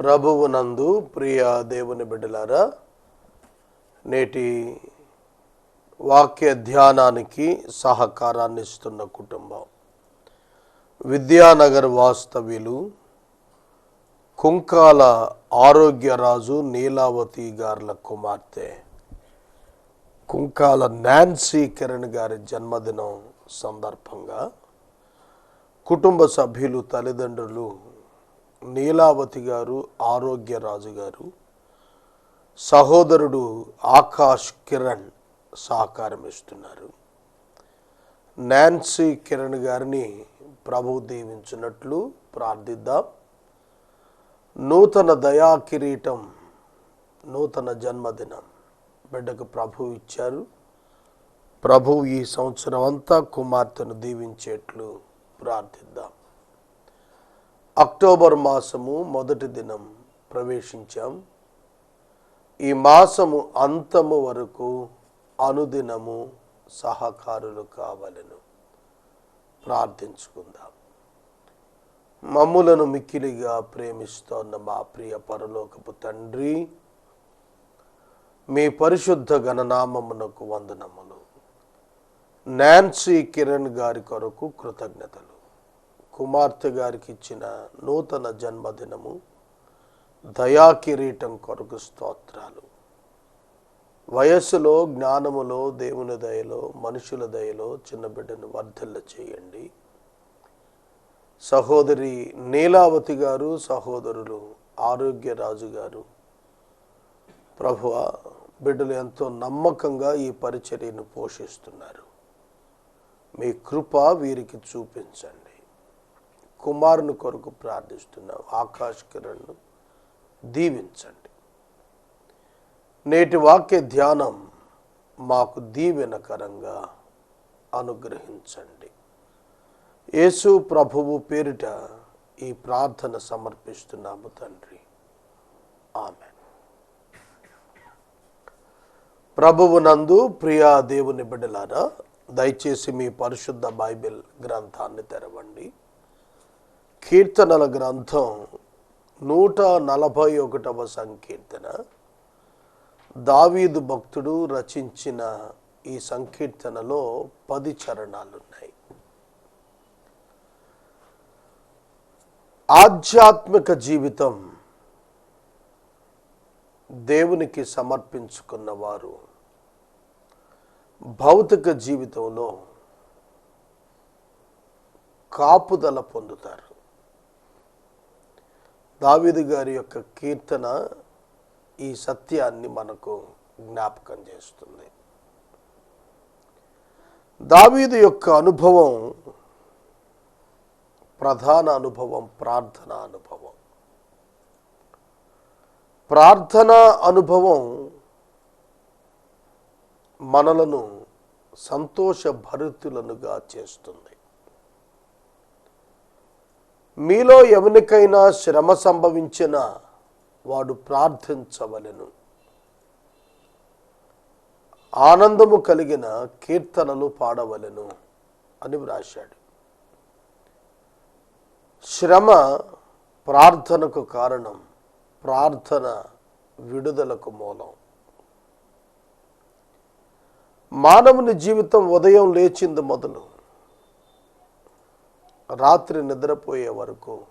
ప్రభువునందు ప్రియ దేవుని బిడ్డలారా నేటి వాక్య ధ్యానానికి సహకారాన్ని ఇస్తున్న కుటుంబం. విద్యానగర్ వాస్తవ్యులు కుంకాల ఆరోగ్యరాజు నీలావతి గార్ల కుమార్తె. కుంకాల నాన్సీ కిరణ్ గారి జన్మదినం సందర్భంగా కుటుంబ సభ్యులు తల్లిదండ్రులు నీలావతి గారు ఆరోగ్యరాజు గారు సహోదరుడు ఆకాష్ కిరణ్ సహకారం ఇస్తున్నారు. నాన్సీ కిరణ్ గారిని ప్రభు దీవించినట్లు ప్రార్థిద్దాం. నూతన దయా కిరీటం నూతన జన్మదినం బిడ్డకు ప్రభు ఇచ్చారు. ప్రభు ఈ సంవత్సరం అంతా కుమార్తెను దీవించేట్లు ప్రార్థిద్దాం. అక్టోబర్ మాసము మొదటి దినం ప్రవేశించాం. ఈ మాసము అంతము వరకు అనుదినము సహకారులు కావలను. ప్రార్థించుకుందాం. మమ్ములను మిక్కిలిగా ప్రేమిస్తోన్న మా ప్రియ పరలోకపు తండ్రి మీ పరిశుద్ధ గణనామమునకు వందనములు. నాన్సీ కిరణ్ గారి కొరకు కృతజ్ఞతలు. కుమార్తె గారికి ఇచ్చిన నూతన జన్మదినము దయా కిరీటం కొరకు స్తోత్రాలు. వయస్సులో జ్ఞానములో దేవుని దయలో మనుషుల దయలో చిన్న బిడ్డను వర్ధిల్ల చేయండి. సహోదరి నీలావతి గారు సహోదరులు ఆరోగ్యరాజు గారు ప్రభువ బిడ్డలు ఎంతో నమ్మకంగా ఈ పరిచర్యను పోషిస్తున్నారు. మీ కృప వీరికి చూపించండి. కుమారుని కొరకు ప్రార్థిస్తున్నాం ఆకాశ్ కిరణ్ను దీవించండి. నేటి వాక్య ధ్యానం మాకు దీవెనకరంగా అనుగ్రహించండి. యేసు ప్రభువు పేరిట ఈ ప్రార్థన సమర్పిస్తున్నాము తండ్రి. ఆమె ప్రభువునందు ప్రియా దేవుని బిడ్డలారా దయచేసి మీ పరిశుద్ధ బైబిల్ గ్రంథాన్ని తెరవండి. కీర్తనల గ్రంథం నూట నలభై ఒకటవ సంకీర్తన. దావీదు భక్తుడు రచించిన ఈ సంకీర్తనలో పది చరణాలున్నాయి. ఆధ్యాత్మిక జీవితం దేవునికి సమర్పించుకున్న వారు భౌతిక జీవితంలో కాపుదల పొందుతారు. దావీదు గారి యొక్క కీర్తన ఈ సత్యాన్ని మనకు జ్ఞాపకం చేస్తుంది. దావీదు యొక్క అనుభవం ప్రధాన అనుభవం ప్రార్థన అనుభవం. ప్రార్థన అనుభవం మనలను సంతోషభరితులనుగా చేస్తుంది. మీలో ఎవరికైనా శ్రమ సంభవించిన వాడు ప్రార్థించవలెను. ఆనందము కలిగిన కీర్తనలు పాడవలెను అని వ్రాశాడు. శ్రమ ప్రార్థనకు కారణం ప్రార్థన విడుదలకు మూలం. మానవుని జీవితం ఉదయం లేచింది మొదలు. రాత్రి నిద్రపోయే వరకు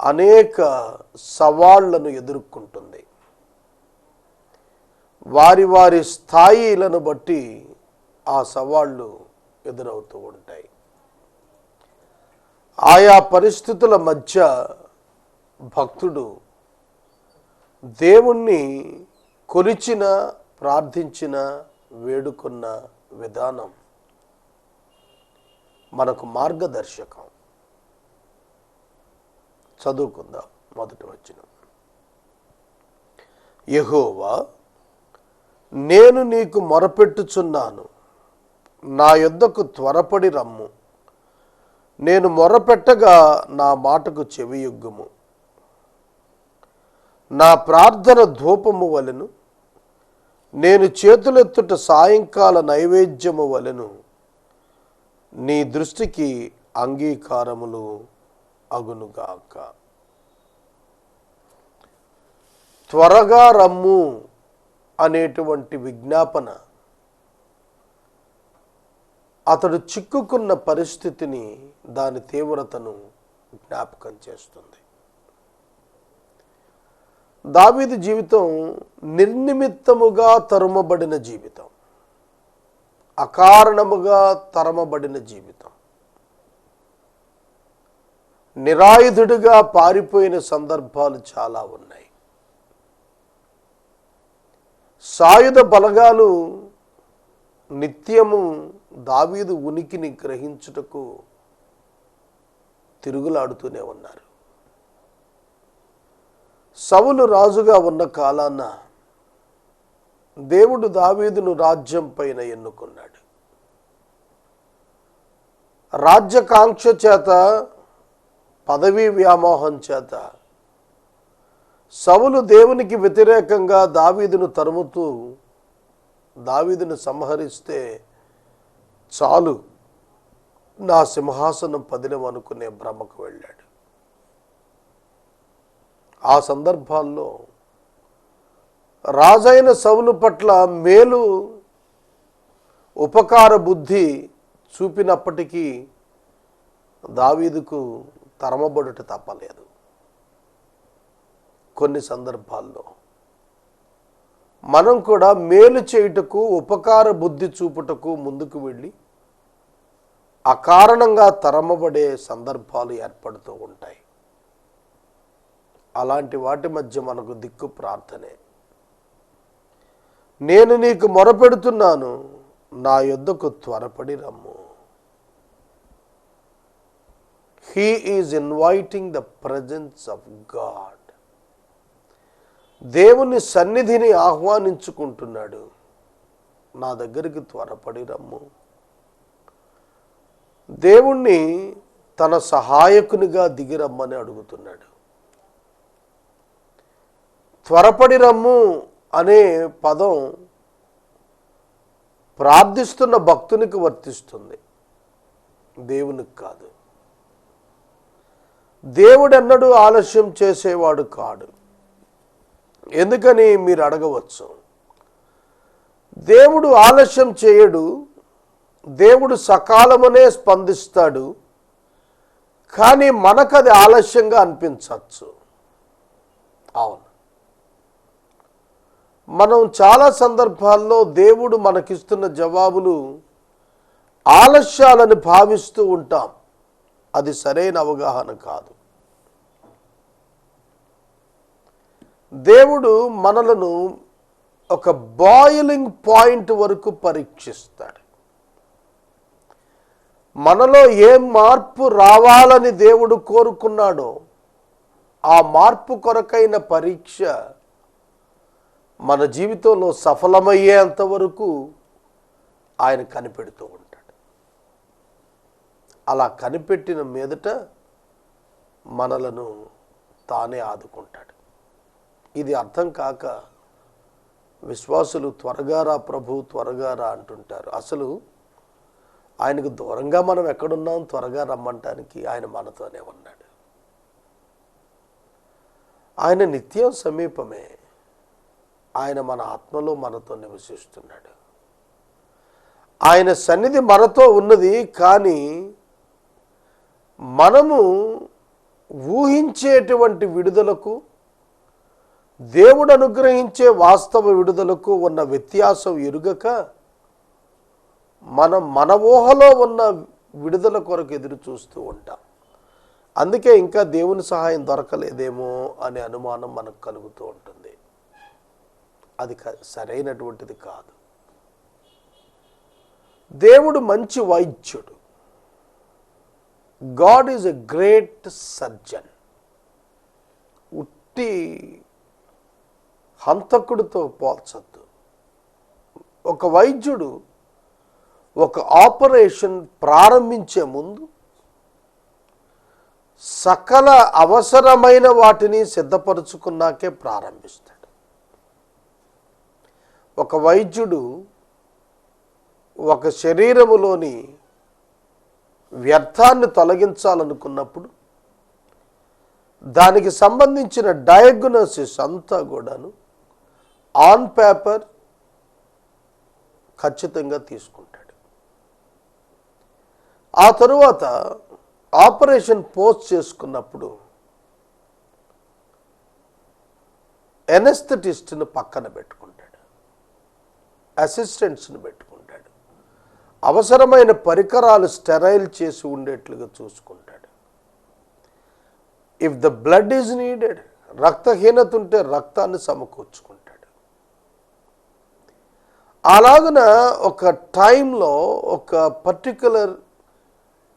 అనేక సవాళ్ళను ఎదుర్కొంటుంది. వారి వారి స్థాయిలను బట్టి ఆ సవాళ్ళు ఎదురవుతూ ఉంటాయి. ఆయా పరిస్థితుల మధ్య భక్తుడు దేవుణ్ణి కొలిచిన ప్రార్థించిన వేడుకున్న విధానం మనకు మార్గదర్శకం. చదువుకుందాం మొదటి వచ్చిన యహోవా నేను నీకు మొరపెట్టుచున్నాను. నా యొద్దకు త్వరపడి రమ్ము. నేను మొరపెట్టగా నా మాటకు చెవియుగ్గుము. నా ప్రార్థన ధూపము వలెను. నేను చేతులెత్తుట సాయంకాల నైవేద్యము వలెను. నీ దృష్టికి అంగీకారములు అగునుగాక. త్వరగా రమ్ము అనేటువంటి విజ్ఞాపన అతడు చిక్కుకున్న పరిస్థితిని దాని తీవ్రతను జ్ఞాపకం చేస్తుంది. దావీదు జీవితం నిర్నిమిత్తముగా తరుమబడిన జీవితం. అకారణముగా తరమబడిన జీవితం. నిరాయుధుడిగా పారిపోయిన సందర్భాలు చాలా ఉన్నాయి. సాయుధ బలగాలు నిత్యము దావీదు ఉనికిని గ్రహించుటకు తిరుగులాడుతూనే ఉన్నారు. సవులు రాజుగా ఉన్న కాలాన దేవుడు దావీదును రాజ్యం పైన ఎన్నుకున్నాడు. రాజ్యకాంక్ష చేత పదవీ వ్యామోహం చేత సవులు దేవునికి వ్యతిరేకంగా దావీదును తరుముతూ దావీదును సంహరిస్తే చాలు నా సింహాసనం పదిలం అనుకునే భ్రమకు వెళ్ళాడు. ఆ సందర్భాల్లో రాజైన సవులు పట్ల మేలు ఉపకార బుద్ధి చూపినప్పటికీ దావీదుకు తరమబడుట తప్పలేదు. కొన్ని సందర్భాల్లో మనం కూడా మేలు చేయుటకు ఉపకార బుద్ధి చూపుటకు ముందుకు వెళ్ళి అకారణంగా తరమబడే సందర్భాలు ఏర్పడుతూ ఉంటాయి. అలాంటి వాటి మధ్య మనకు దిక్కు ప్రార్థనే. నేను నీకు మొరపెడుతున్నాను నా యొద్దకు త్వరపడి రమ్ము. He is inviting the presence of God దేవుని సన్నిధిని ఆహ్వానించుకుంటున్నాడు. నా దగ్గరికి త్వరపడి రమ్ము. దేవుణ్ణి తన సహాయకునిగా దిగిరమ్మని అడుగుతున్నాడు. త్వరపడి రమ్ము అనే పదం ప్రార్థిస్తున్న భక్తునికి వర్తిస్తుంది. దేవునికి కాదు. దేవుడెన్నడూ ఆలస్యం చేసేవాడు కాడు. ఎందుకని మీరు అడగవచ్చు? దేవుడు ఆలస్యం చేయడు. దేవుడు సకాలమునే స్పందిస్తాడు. కానీ మనకది అది ఆలస్యంగా అనిపించవచ్చు. అవును. మనం చాలా సందర్భాల్లో దేవుడు మనకిస్తున్న జవాబులు ఆలస్యాలని భావిస్తూ ఉంటాం. అది సరైన అవగాహన కాదు. దేవుడు మనలను ఒక బాయిలింగ్ పాయింట్ వరకు పరీక్షిస్తాడు. మనలో ఏ మార్పు రావాలని దేవుడు కోరుకున్నాడో ఆ మార్పు కొరకైన పరీక్ష మన జీవితంలో సఫలమయ్యేంత వరకు ఆయన కనిపెడుతూ ఉంటాడు. అలా కనిపెట్టిన మీదట మనలను తానే ఆదుకుంటాడు. ఇది అర్థం కాక విశ్వాసులు త్వరగా రా ప్రభు త్వరగా రా అంటుంటారు. అసలు ఆయనకు దూరంగా మనం ఎక్కడున్నాం త్వరగా రమ్మంటానికి ఆయన మనతోనే ఉన్నాడు. ఆయన నిత్యం సమీపమే ఆయన మన ఆత్మలో మనతో నివసిస్తున్నాడు. ఆయన సన్నిధి మనతో ఉన్నది కానీ మనము ఊహించేటువంటి విడుదలకు దేవుడు అనుగ్రహించే వాస్తవ విడుదలకు ఉన్న వ్యత్యాసం ఎరుగక మనం మన ఊహలో ఉన్న విడుదల కొరకు ఎదురు చూస్తూ ఉంటాం. అందుకే ఇంకా దేవుని సహాయం దొరకలేదేమో అనే అనుమానం మనకు కలుగుతూ ఉంటుంది. అది సరైనటువంటిది కాదు. దేవుడు మంచి వైద్యుడు. God is a great surgeon. ఉట్టి హంతకుడితో పోల్చద్దు. ఒక వైద్యుడు ఒక ఆపరేషన్ ప్రారంభించే ముందు సకల అవసరమైన వాటిని సిద్ధపరచుకున్నాకే ప్రారంభిస్తాడు. ఒక వైద్యుడు ఒక శరీరములోని వ్యర్థాన్ని తొలగించాలనుకున్నప్పుడు దానికి సంబంధించిన డయాగ్నోసిస్ అంతా కూడాను ఆన్ పేపర్ ఖచ్చితంగా తీసుకుంటాడు. ఆ తరువాత ఆపరేషన్ పోస్ట్ చేసుకున్నప్పుడు ఎనస్థెటిస్ట్ను పక్కన పెట్టుకుంటాడు అసిస్టెంట్స్ని పెట్టుకుంటాడు. అవసరమైన పరికరాలు స్టెరైల్ చేసి ఉండేట్లుగా చూసుకుంటాడు. If the blood is needed రక్తహీనత ఉంటే రక్తాన్ని సమకూర్చుకుంటాడు. అలాగన ఒక టైంలో ఒక పర్టిక్యులర్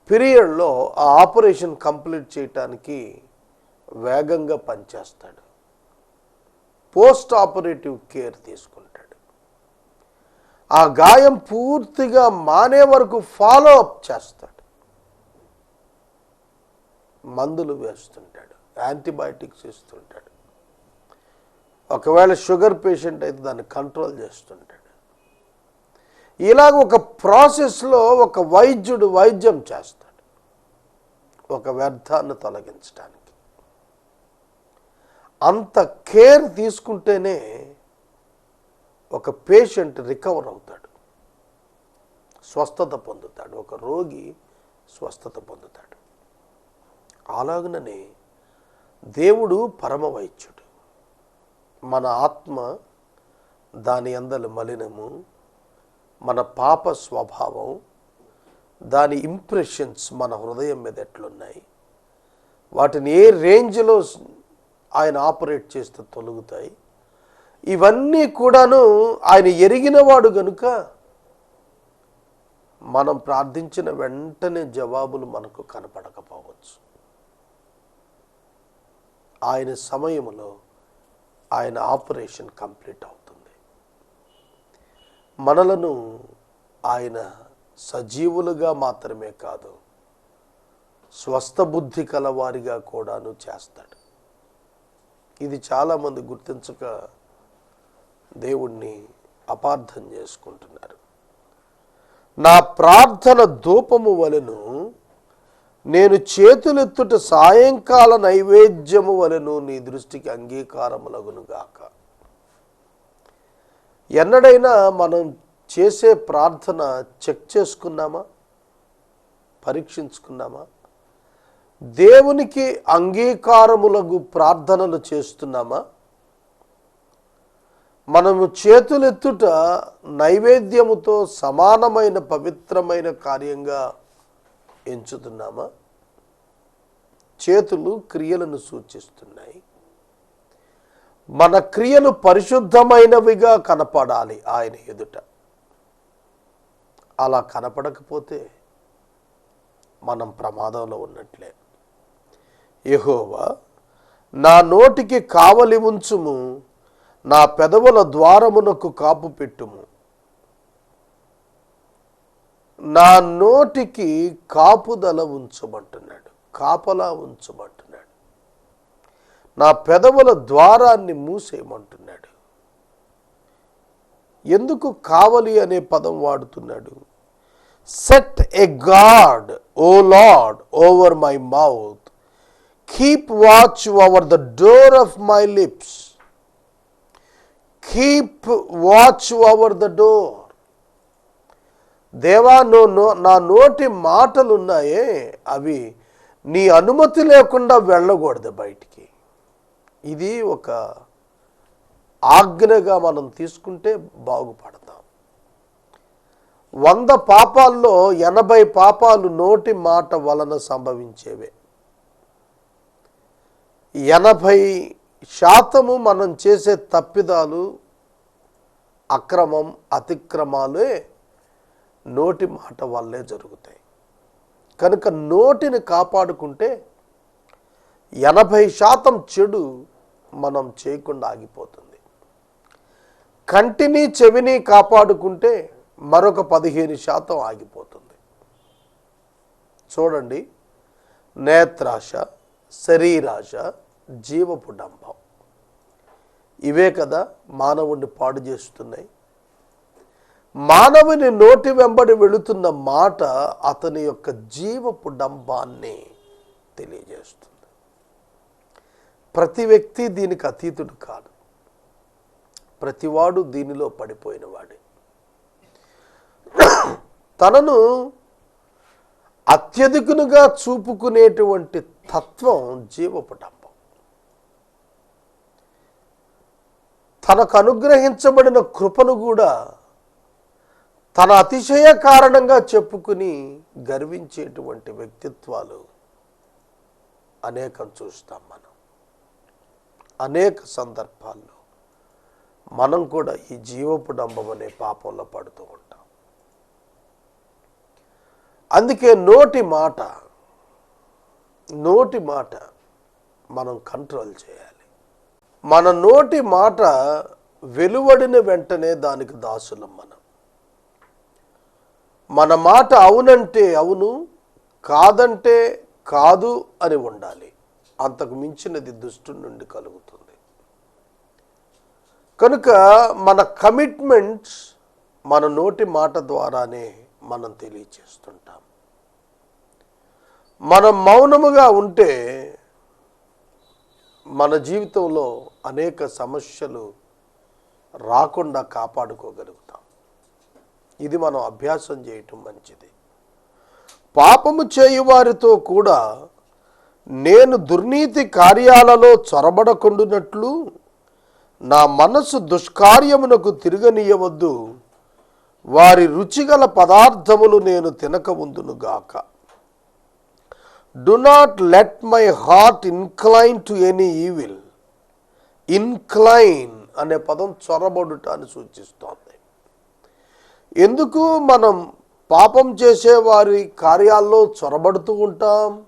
పీరియడ్లో ఆ ఆపరేషన్ కంప్లీట్ చేయటానికి వేగంగా పనిచేస్తాడు. పోస్ట్ ఆపరేటివ్ కేర్ తీసుకుంటాడు. ఆ గాయం పూర్తిగా మానే వరకు ఫాలో అప్ చేస్తాడు. మందులు వేస్తుంటాడు యాంటీబయాటిక్స్ ఇస్తుంటాడు ఒకవేళ షుగర్ పేషెంట్ అయితే దాన్ని కంట్రోల్ చేస్తుంటాడు. ఇలాగ ఒక ప్రాసెస్లో ఒక వైద్యుడు వైద్యం చేస్తాడు. ఒక వ్యర్థాన్ని తొలగించడానికి. అంత కేర్ తీసుకుంటేనే ఒక పేషెంట్ రికవర్ అవుతాడు. స్వస్థత పొందుతాడు. ఒక రోగి స్వస్థత పొందుతాడు. అలాగననే దేవుడు పరమ వైద్యుడు మన ఆత్మ దాని అందలు మలినము మన పాప స్వభావం దాని ఇంప్రెషన్స్ మన హృదయం మీద ఎట్లున్నాయి వాటిని ఏ రేంజ్లో ఆయన ఆపరేట్ చేస్తే తొలుగుతాయి ఇవన్నీ కూడాను ఆయన ఎరిగినవాడు గనుక మనం ప్రార్థించిన వెంటనే జవాబులు మనకు కనపడకపోవచ్చు. ఆయన సమయంలో ఆయన ఆపరేషన్ కంప్లీట్ అవుతుంది. మనలను ఆయన సజీవులుగా మాత్రమే కాదు స్వస్థ బుద్ధి కలవారిగా కూడాను చేస్తాడు. ఇది చాలామంది గుర్తించక దేవుణ్ణి అపార్థం చేసుకుంటున్నారు. నా ప్రార్థన ధూపము వలెను నేను చేతులెత్తుట సాయంకాల నైవేద్యము వలెను నీ దృష్టికి అంగీకారములగునుగాక ఎన్నడైనా మనం చేసే ప్రార్థన చెక్ చేసుకున్నామా? పరీక్షించుకున్నామా? దేవునికి అంగీకారములకు ప్రార్థనలు చేస్తున్నామా? మనము చేతులెత్తుట నైవేద్యముతో సమానమైన పవిత్రమైన కార్యంగా ఎంచుతున్నామా? చేతులు క్రియలను సూచిస్తున్నాయి. మన క్రియలు పరిశుద్ధమైనవిగా కనపడాలి ఆయన ఎదుట. అలా కనపడకపోతే మనం ప్రమాదంలో ఉన్నట్లే. యహోవా నా నోటికి కావలి ఉంచుము నా పెదవుల ద్వారమునకు కాపు పెట్టుము. నా నోటికి కాపుదల ఉంచమంటున్నాడు కాపలా ఉంచమంటున్నాడు నా పెదవుల ద్వారాన్ని మూసేయమంటున్నాడు. ఎందుకు కావలి అనే పదం వాడుతున్నాడు? Set a guard O Lord over my mouth keep watch over the door of my lips keep watch over the door దేవా నో నో- నా నోటి మాటలు ఉన్నాయే అవి నీ అనుమతి లేకుండా వెళ్ళకూడదు బయటికి. ఇది ఒక ఆజ్ఞగా మనం తీసుకుంటే బాగుపడతాం. వంద పాపాల్లో ఎనభై పాపాలు నోటి మాట వలన సంభవించేవే. ఎనభై శాతము మనం చేసే తప్పిదాలు అక్రమం అతిక్రమాలే నోటి మాట వల్లే జరుగుతాయి. కనుక నోటిని కాపాడుకుంటే ఎనభై శాతం చెడు మనం చేయకుండా ఆగిపోతుంది. కంటిని చెవిని కాపాడుకుంటే మరొక పదిహేను శాతం ఆగిపోతుంది. చూడండి నేత్రాశ శరీరాశ జీవపు డంభం ఇవే కదా మానవుణ్ణి పాడు చేస్తున్నాయి. మానవుని నోటి వెంబడి వెళుతున్న మాట అతని యొక్క జీవపు డంబాన్ని తెలియజేస్తుంది. ప్రతి వ్యక్తి దీనికి అతీతుడు కాదు ప్రతివాడు దీనిలో పడిపోయిన వాడే తనను అత్యధికునుగా చూపుకునేటువంటి తత్వం జీవపు డంబం తనకు అనుగ్రహించబడిన కృపను కూడా తన అతిశయ కారణంగా చెప్పుకుని గర్వించేటువంటి వ్యక్తిత్వాలు అనేకం చూస్తాం మనం. అనేక సందర్భాల్లో మనం కూడా ఈ జీవపు డంబం అనే పాపంలో పడుతూ ఉంటాం. అందుకే నోటి మాట నోటి మాట మనం కంట్రోల్ చేయాలి. మన నోటి మాట వెలువడిన వెంటనే దానికి దాసులం మనం. మన మాట అవునంటే అవును కాదంటే కాదు అని ఉండాలి. అంతకు మించినది దుష్టు నుండి కలుగుతుంది. కనుక మన కమిట్మెంట్స్ మన నోటి మాట ద్వారానే మనం తెలియచేస్తుంటాం. మనం మౌనముగా ఉంటే మన జీవితంలో అనేక సమస్యలు రాకుండా కాపాడుకోగలుగుతాం. ఇది మనం అభ్యాసం చేయటం మంచిది. పాపము చేయువారితో కూడా నేను దుర్నీతి కార్యాలలో చొరబడకుండునట్లు నా మనసు దుష్కార్యమునకు తిరగనీయవద్దు. వారి రుచిగల పదార్థములు నేను తినకముందునుగాక do not let my heart incline to any evil incline అనే పదం చొరబడుట అని సూచిస్తోంది. ఎందుకు మనం పాపం చేసే వారి కార్యాల్లో చొరబడుతూ ఉంటాం?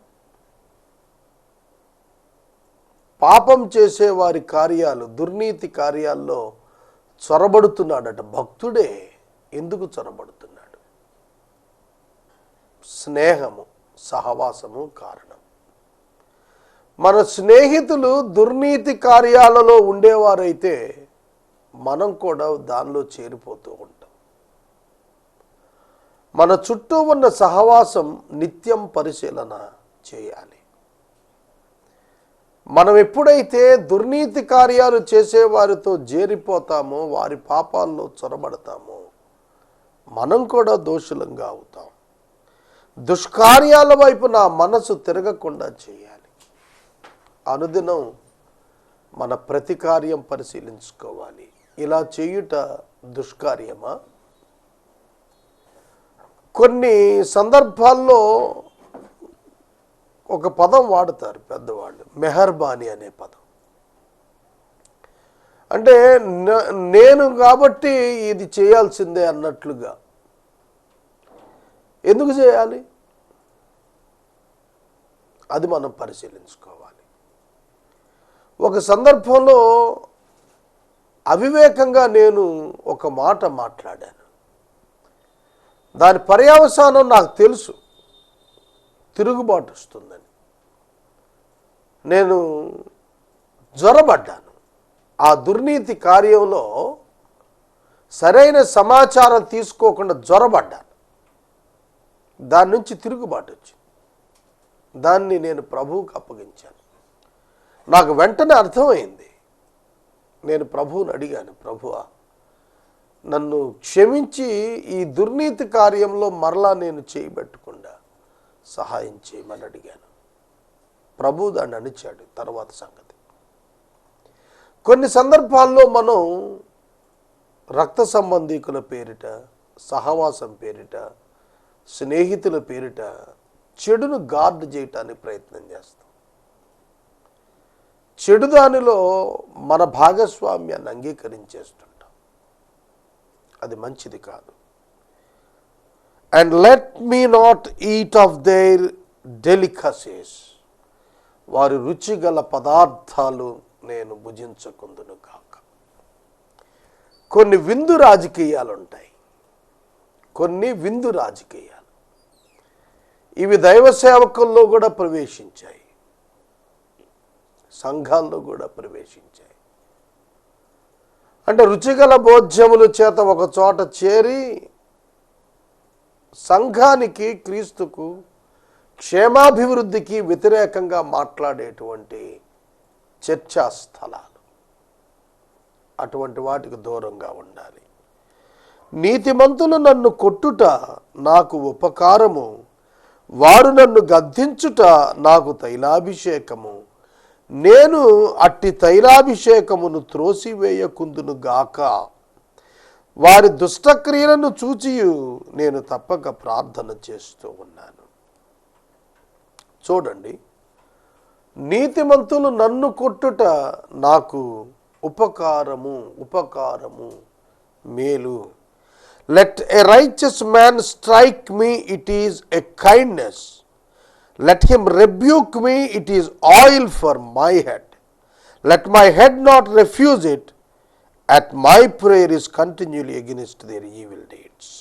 పాపం చేసే వారి కార్యాలు దుర్నీతి కార్యాల్లో చొరబడుతున్నాడట భక్తుడే. ఎందుకు చొరబడుతున్నాడు? స్నేహము సహవాసము కారణం. మన స్నేహితులు దుర్నీతి కార్యాలలో ఉండేవారైతే మనం కూడా దానిలో చేరిపోతూ ఉంటాం. మన చుట్టూ ఉన్న సహవాసం నిత్యం పరిశీలన చేయాలి. మనం ఎప్పుడైతే దుర్నీతి కార్యాలు చేసేవారితో చేరిపోతామో వారి పాపాల్లో చొరబడతామో మనం కూడా దోషులంగా అవుతాం. దుష్కార్యాల వైపు నా మనసు తిరగకుండా చేయాలి. అనుదినం మన ప్రతి కార్యం పరిశీలించుకోవాలి. ఇలా చేయుట దుష్కార్యమా? కొన్ని సందర్భాల్లో ఒక పదం వాడతారు పెద్దవాళ్ళు మెహర్బానీ అనే పదం. అంటే నేను కాబట్టి ఇది చేయాల్సిందే అన్నట్లుగా. ఎందుకు చేయాలి? అది మనం పరిశీలించుకోవాలి. ఒక సందర్భంలో అవివేకంగా నేను ఒక మాట మాట్లాడాను. దాని పర్యవసానం నాకు తెలుసు. తిరుగుబాటు వస్తుందని. నేను జ్వరబడ్డాను. ఆ దుర్నీతి కార్యంలో సరైన సమాచారం తీసుకోకుండా జ్వరబడ్డాను. దాని నుంచి తిరుగుబాటు వచ్చింది. దాన్ని నేను ప్రభువుకు అప్పగించాను. నాకు వెంటనే అర్థమైంది. నేను ప్రభువుని అడిగాను ప్రభువా నన్ను క్షమించి ఈ దుర్నీతి కార్యంలో మరలా నేను చేయబెట్టకుండా సహాయం చేయమని అడిగాను. ప్రభు దాన్ని అణిచాడు తర్వాత సంగతి. కొన్ని సందర్భాల్లో మనం రక్త సంబంధీకుల పేరిట సహవాసం పేరిట స్నేహితుల పేరిట చెడును గార్డు చేయటానికి ప్రయత్నం చేస్తాం. చెడు దానిలో మన భాగస్వామ్యాన్ని అంగీకరించేస్తుంటాం. అది మంచిది కాదు. And let me not eat of their delicacies వారి రుచిగల పదార్థాలు నేను భుజించకుందును కాక కొన్ని విందు రాజకీయాలు ఉంటాయి కొన్ని విందు రాజకీయాలు. ఇవి దైవ సేవకుల్లో కూడా ప్రవేశించాయి. సంఘాల్లో కూడా ప్రవేశించాయి. అంటే రుచిగల భోజ్యముల చేత ఒక చోట చేరి సంఘానికి క్రీస్తుకు క్షేమాభివృద్ధికి వ్యతిరేకంగా మాట్లాడేటువంటి చర్చా స్థలాలు. అటువంటి వాటికి దూరంగా ఉండాలి. నీతిమంతులు నన్ను కొట్టుట నాకు ఉపకారము వారు నన్ను గద్దించుట నాకు తైలాభిషేకము నేను అట్టి తైలాభిషేకమును త్రోసివేయకుందును గాక. వారి దుష్టక్రియలను చూచియు నేను తప్పక ప్రార్థన చేస్తూ ఉన్నాను. చూడండి నీతిమంతులు నన్ను కొట్టుట నాకు ఉపకారము ఉపకారము మేలు. Let a righteous man strike me it is a kindness let him rebuke me it is oil for my head let my head not refuse it at my prayer is continually against their evil deeds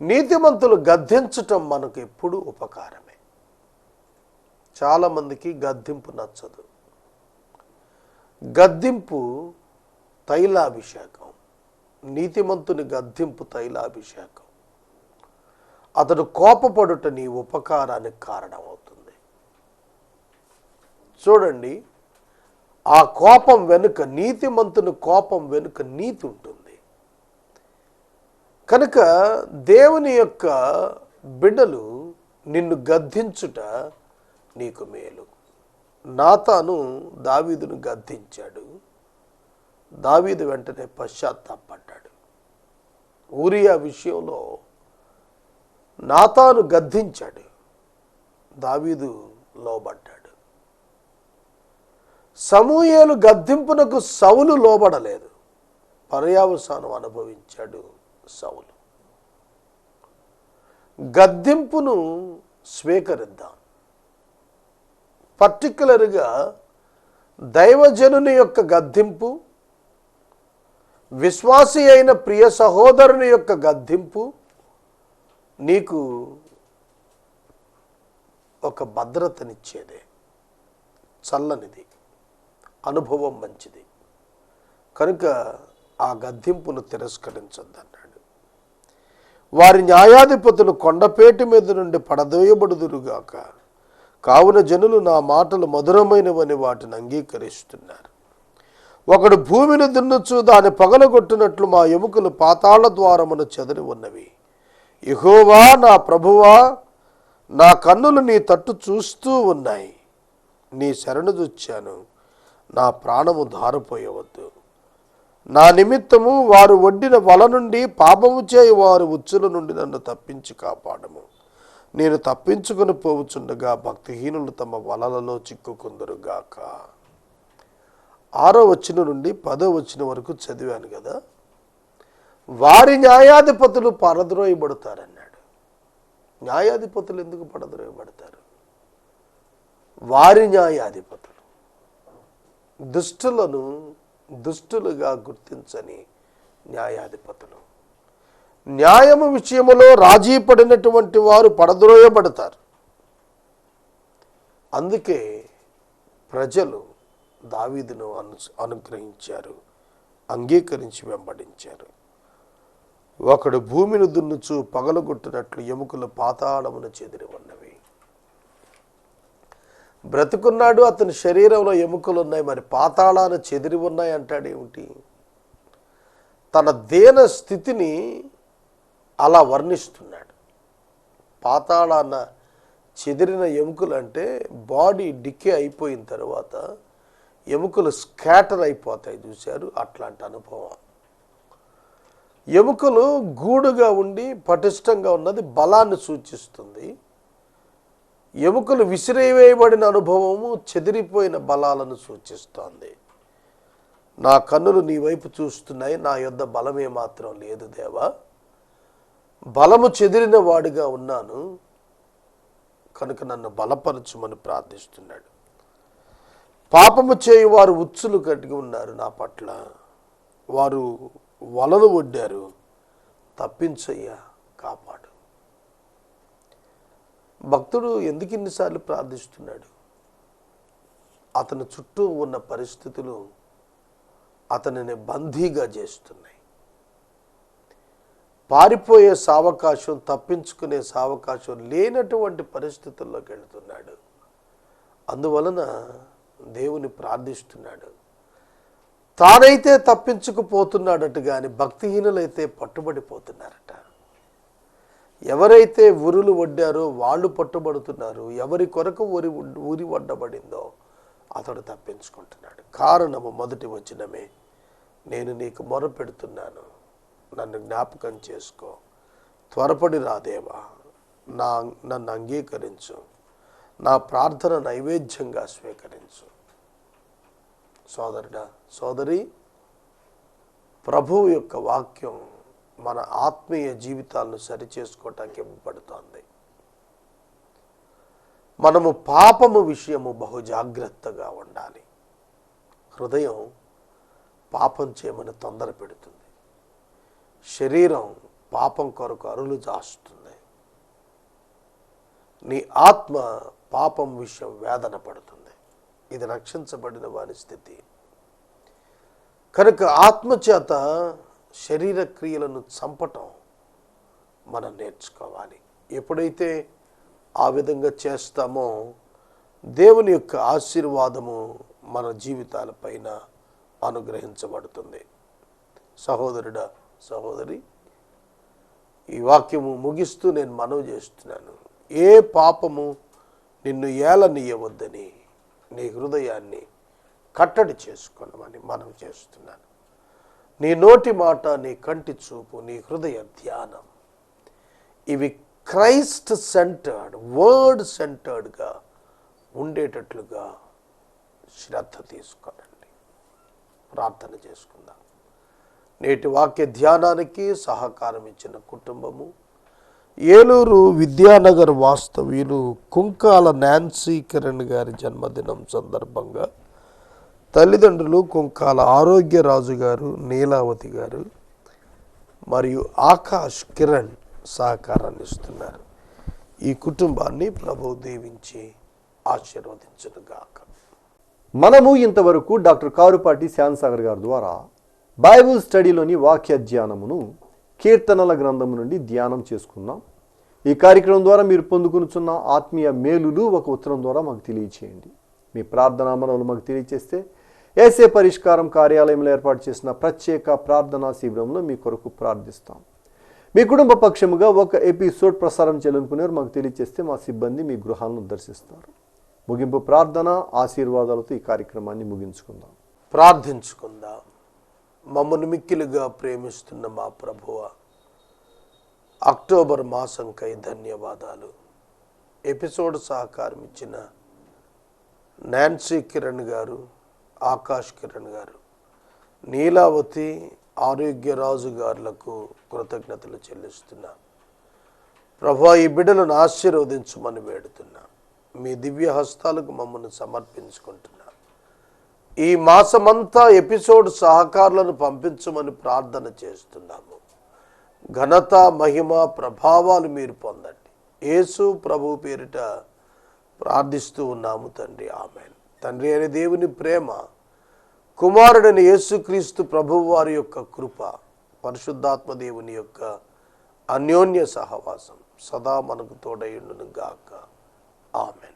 నీతిమంతులు గద్దించటం మనకు ఎప్పుడు ఉపకారమే. చాలామందికి గద్దింపు నచ్చదు. గద్దింపు తైలాభిషేకం. నీతిమంతుని గద్దింపు తైలాభిషేకం. అతడు కోపపడుట నీ ఉపకారానికి కారణమవుతుంది. చూడండి ఆ కోపం వెనుక నీతిమంతుని కోపం వెనుక నీతి ఉంటుంది. కనుక దేవుని యొక్క బిడ్డలు నిన్ను గద్దించుట నీకు మేలు. నాతాను దావీదును గద్దించాడు. దావీదు వెంటనే పశ్చాత్తాపడ్డాడు. ఊరియా విషయంలో నాతాను గద్దించాడు. దావీదు లోబడ్డాడు. సమూహేలు గద్దింపునకు సౌలు లోబడలేదు. పర్యావసానం అనుభవించాడు సౌలు. గద్దింపును స్వీకరిద్దాం. పర్టికులర్గా దైవజనుని యొక్క గద్దింపు విశ్వాసి అయిన ప్రియ సహోదరుని యొక్క గద్దింపు నీకు ఒక భద్రతనిచ్చేదే. చల్లనిది. అనుభవం మంచిది. కనుక ఆ గద్దింపును తిరస్కరించొద్దన్నాడు. వారి న్యాయాధిపతులు కొండపేటి మీద నుండి పడదోయబడుదురుగాక కావున జనులు నా మాటలు మధురమైనవని వాటిని అంగీకరిస్తున్నారు. ఒకడు భూమిని దున్నుచు దాని పగలగొట్టినట్లు మా ఎముకలు పాతాళ ద్వారమును చెదిరి ఉన్నవి. ఇహోవా నా ప్రభువా నా కన్నులు నీ తట్టు చూస్తూ ఉన్నాయి. నీ శరణు చూచాను. నా ప్రాణము దారిపోయవద్దు నా నిమిత్తము వారు వడ్డిన వల నుండి పాపము చేయి వారు ఉచ్చుల నుండి నన్ను తప్పించి కాపాడము. నేను తప్పించుకొని పోవుచుండగా భక్తిహీనులు తమ వలలలో చిక్కుకుందరుగాక. ఆరో వచ్చిన నుండి పదో వచ్చిన వరకు చదివాను కదా. వారి న్యాయాధిపతులు పరద్రోయబడతారన్నాడు. న్యాయాధిపతులు ఎందుకు పరద్రోయబడతారు? వారి న్యాయాధిపతులు. దుష్టులను దుష్టులుగా గుర్తించని న్యాయాధిపతులు. న్యాయము విషయములో రాజీ పడినటువంటి వారు పడద్రోయబడతారు అందుకే ప్రజలు దావీదును అను అనుగ్రహించారు అంగీకరించి వెంబడించారు. ఒకడు భూమిని దున్నుచు పగలగొట్టినట్లు ఎముకలు పాతాళమున చెదిరి ఉన్నవి. బ్రతుకున్నాడు అతని శరీరంలో ఎముకలు ఉన్నాయి మరి పాతాళాన్ని చెదిరి ఉన్నాయి అంటాడేమిటి తన దేన స్థితిని అలా వర్ణిస్తున్నాడు. పాతాళాన చెదిరిన ఎముకలు అంటే బాడీ డికే అయిపోయిన తర్వాత ఎముకలు స్కాటర్ అయిపోతాయి చూశారు? అట్లాంటి అనుభవం. ఎముకలు గూడుగా ఉండి పటిష్టంగా ఉన్నది బలాన్ని సూచిస్తుంది. ఎముకలు విసిరేవేయబడిన అనుభవము చెదిరిపోయిన బలాలను సూచిస్తోంది. నా కన్నులు నీ వైపు చూస్తున్నాయి నా యొద్ద బలమే మాత్రం లేదు దేవా. బలము చెదిరిన వాడిగా ఉన్నాను కనుక నన్ను బలపరచుమని ప్రార్థిస్తున్నాడు. పాపము చేయు వారు ఉచ్చులు కట్టి ఉన్నారు నా పట్ల. వారు వలలు ఒడ్డారు తప్పించయ్యా కాపాడు. భక్తుడు ఎందుకు ఇన్నిసార్లు ప్రార్థిస్తున్నాడు? అతని చుట్టూ ఉన్న పరిస్థితులు అతనిని బందీగా చేస్తున్నాయి. పారిపోయే సావకాశం తప్పించుకునే సావకాశం లేనటువంటి పరిస్థితుల్లోకి వెళుతున్నాడు. అందువలన దేవుని ప్రార్థిస్తున్నాడు. తానైతే తప్పించుకుపోతున్నాడట కానీ భక్తిహీనులైతే పట్టుబడిపోతున్నారట. ఎవరైతే ఉరులు వడ్డారో వాళ్ళు పట్టుబడుతున్నారు. ఎవరి కొరకు ఊరి ఉరి వడ్డబడిందో అతడు తప్పించుకుంటున్నాడు. కారణము మొదటి వచనమే. నేను నీకు మొరపెడుతున్నాను. నన్ను జ్ఞాపకం చేసుకో. త్వరపడి రాదేవా నా నన్ను అంగీకరించు. నా ప్రార్థన నైవేద్యంగా స్వీకరించు. సోదరుడా సోదరి ప్రభువు యొక్క వాక్యం మన ఆత్మీయ జీవితాలను సరిచేసుకోవటానికి ఇవ్వబడుతోంది. మనము పాపము విషయము బహు జాగ్రత్తగా ఉండాలి. హృదయం పాపం చేయమని తొందర పెడుతుంది. శరీరం పాపం కొరకు అరులు జాస్తుంది నీ ఆత్మ పాపం విషయం వేదన పడుతుంది. ఇది రక్షించబడిన వారి స్థితి. కనుక ఆత్మచేత శరీర క్రియలను చంపటం మనం నేర్చుకోవాలి. ఎప్పుడైతే ఆ విధంగా చేస్తామో దేవుని యొక్క ఆశీర్వాదము మన జీవితాలపైన అనుగ్రహించబడుతుంది. సహోదరుడా సహోదరి ఈ వాక్యము ముగిస్తూ నేను మనవి చేస్తున్నాను. ఏ పాపము నిన్ను ఏలనీయవద్దని నీ హృదయాన్ని కట్టడి చేసుకొనమని మనం చేస్తున్నాను. నీ నోటి మాట నీ కంటి చూపు నీ హృదయ ధ్యానం ఇవి క్రైస్ట్ సెంటర్డ్ వర్డ్ సెంటర్డ్గా ఉండేటట్లుగా శ్రద్ధ తీసుకోనండి. ప్రార్థన చేసుకుందాం. నేటి వాక్య ధ్యానానికి సహకారం ఇచ్చిన కుటుంబము ఏలూరు విద్యానగర్ వాస్తవ్యులు కుంకాల నాన్సీ కిరణ్ గారి జన్మదినం సందర్భంగా తల్లిదండ్రులు కుంకాల ఆరోగ్యరాజు గారు నీలావతి గారు మరియు ఆకాష్ కిరణ్ సహకారాన్ని ఇస్తున్నారు. ఈ కుటుంబాన్ని ప్రభు దీవించి ఆశీర్వదించునుగాక మనము ఇంతవరకు డాక్టర్ కారుపాటి శ్యాన్సాగర్ గారి ద్వారా బైబుల్ స్టడీలోని వాక్య ధ్యానమును కీర్తనల గ్రంథము నుండి ధ్యానం చేసుకుందాం. ఈ కార్యక్రమం ద్వారా మీరు పొందుకునుచున్న ఆత్మీయ మేలులు ఒక ఉత్తరం ద్వారా మాకు తెలియచేయండి. మీ ప్రార్థనా మనవులు మాకు తెలియచేస్తే ఏసే పరిష్కారం కార్యాలయంలో ఏర్పాటు చేసిన ప్రత్యేక ప్రార్థనా శిబిరంలో మీ కొరకు ప్రార్థిస్తాం. మీ కుటుంబ పక్షముగా ఒక ఎపిసోడ్ ప్రసారం చేయాలనుకునేవారు మాకు తెలియచేస్తే మా సిబ్బంది మీ గృహాలను దర్శిస్తారు. ముగింపు ప్రార్థన ఆశీర్వాదాలతో ఈ కార్యక్రమాన్ని ముగించుకుందాం. ప్రార్థించుకుందాం. మమ్మను మిక్కిలుగా ప్రేమిస్తున్న మా ప్రభువ అక్టోబర్ మాసంకై ధన్యవాదాలు. ఎపిసోడ్ సహకారం ఇచ్చిన నాన్సీ కిరణ్ గారు ఆకాష్ కిరణ్ గారు నీలావతి ఆరోగ్యరాజు గారులకు కృతజ్ఞతలు చెల్లిస్తున్నా. ప్రభా ఈ బిడ్డలను ఆశీర్వదించమని వేడుతున్నా. మీ దివ్య హస్తాలకు మమ్మల్ని సమర్పించుకుంటున్నా. ఈ మాసమంతా ఎపిసోడ్ సహకారులను పంపించమని ప్రార్థన చేస్తున్నాము. ఘనత మహిమ ప్రభావాలు మీరు పొందండి. యేసు ప్రభు పేరిట ప్రార్థిస్తూ ఉన్నాము తండ్రి. ఆమె తండ్రి అనే దేవుని ప్రేమ కుమారుడైన యేసుక్రీస్తు ప్రభు వారి యొక్క కృప పరిశుద్ధాత్మ దేవుని యొక్క అన్యోన్య సహవాసం సదా మనకు తోడయుండును గాక ఆమెన్.